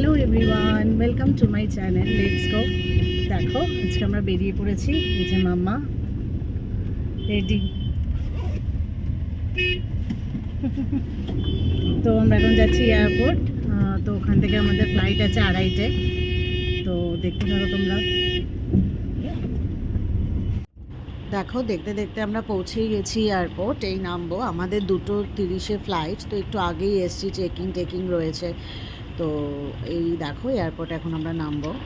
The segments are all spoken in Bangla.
Hello everyone welcome to my channel let's go দেখো, আজকে আমরা বেরিয়ে পড়েছি, এই যে মাম্মা রেডি তো আমরা এখন যাচ্ছি এয়ারপোর্ট তো ওখান থেকে আমাদের ফ্লাইট আছে আড়াইটে। তো দেখতে থাকো তোমরা। দেখো, দেখতে দেখতে আমরা পৌঁছেই গেছি এয়ারপোর্ট এই নামবো। আমাদের দুটো তিরিশে ফ্লাইট তো একটু আগেই এসছি চেকিং টেকিং রয়েছে। তো এই দেখো এয়ারপোর্ট এখন আমরা নামবো।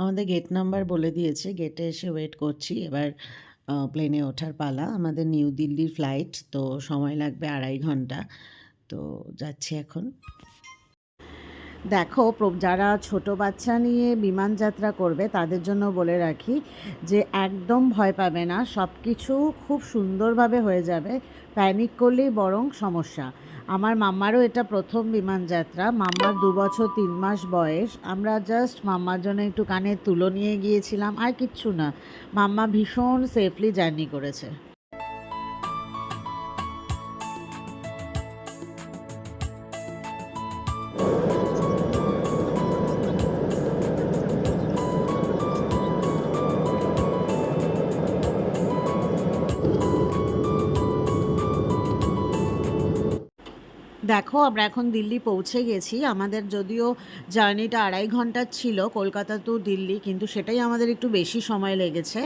আমাদের গেট নাম্বার বলে দিয়েছে গেটে এসে ওয়েট করছি। এবার প্লেনে ওঠার পালা। আমাদের নিউ দিল্লির ফ্লাইট তো সময় লাগবে আড়াই ঘণ্টা। তো যাচ্ছি এখন। দেখো যারা ছোট বাচ্চা নিয়ে বিমান যাত্রা করবে, তাদের জন্য বলে রাখি যে একদম ভয় পাবে না। সব কিছু খুব সুন্দরভাবে হয়ে যাবে। প্যানিক করলেই বরং সমস্যা। আমার মাম্মারও এটা প্রথম বিমান যাত্রা। মাম্মার দু বছর তিন মাস বয়স। আমরা জাস্ট মাম্মার জন্য একটু কানে তুলো নিয়ে গিয়েছিলাম। আর কিচ্ছু না। মাম্মা ভীষণ সেফলি জার্নি করেছে। দেখো, আমরা এখন দিল্লি পৌঁছে গেছি। আমাদের যদিও জার্নিটা আড়াই ঘণ্টার ছিল, কলকাতা টু দিল্লি, কিন্তু সেটাই আমাদের একটু বেশি সময় লেগেছে।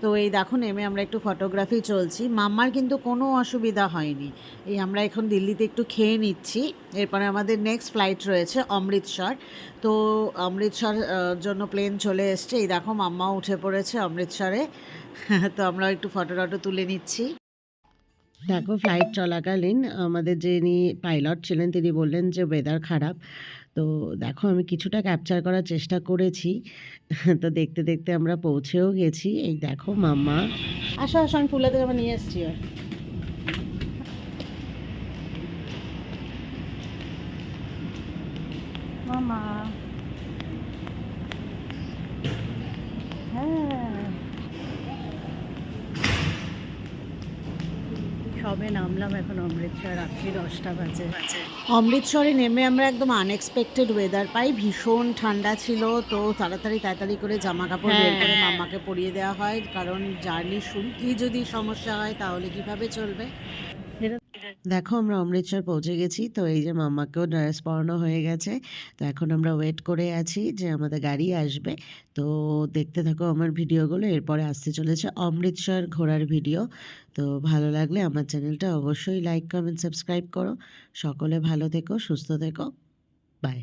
তো এই দেখো, নেমে আমরা একটু ফটোগ্রাফি চলছি। মাম্মার কিন্তু কোনো অসুবিধা হয়নি। এই আমরা এখন দিল্লিতে একটু খেয়ে নিচ্ছি। এরপরে আমাদের নেক্সট ফ্লাইট রয়েছে অমৃতসর। তো অমৃতসর জন্য প্লেন চলে এসছে। এই দেখো মাম্মা উঠে পড়েছে অমৃতসরে। তো আমরা একটু ফটো টটো তুলে নিচ্ছি। দেখো ফ্লাইট চলাকালীন আমাদের যিনি পাইলট ছিলেন, তিনি বললেন যে ওয়েদার খারাপ। তো দেখো, আমি কিছুটা ক্যাপচার করার চেষ্টা করেছি। তো দেখতে দেখতে আমরা পৌঁছেও গেছি। এই দেখো, মাম্মা। আসো আসো, আমি ফুলাতে যাব নিয়ে এসছি। মামা হ্যাঁ সবে নামলাম এখন অমৃতসর রাত্রি দশটা বাজে। অমৃতসরে নেমে আমরা একদম আনএক্সপেক্টেড ওয়েদার পাই। ভীষণ ঠান্ডা ছিল তো তাড়াতাড়ি তাড়াতাড়ি করে জামা কাপড় বের করে মামাকে পরিয়ে দেওয়া হয়। কারণ জার্নি শুনতেই যদি সমস্যা হয় তাহলে কীভাবে চলবে? দেখো আমরা অমৃতসর পৌঁছে গেছি। তো এই যে মাম্মাকেও ড্রেস পরানো হয়ে গেছে। তো এখন আমরা ওয়েট করে আছি যে আমাদের গাড়ি আসবে। তো দেখতে থাকো আমার ভিডিওগুলো। এরপরে আসতে চলেছে অমৃতসর ঘোরার ভিডিও তো ভালো লাগলে আমার চ্যানেলটা অবশ্যই লাইক কমেন্ট সাবস্ক্রাইব করো। সকলে ভালো থেকো, সুস্থ থেকো। বাই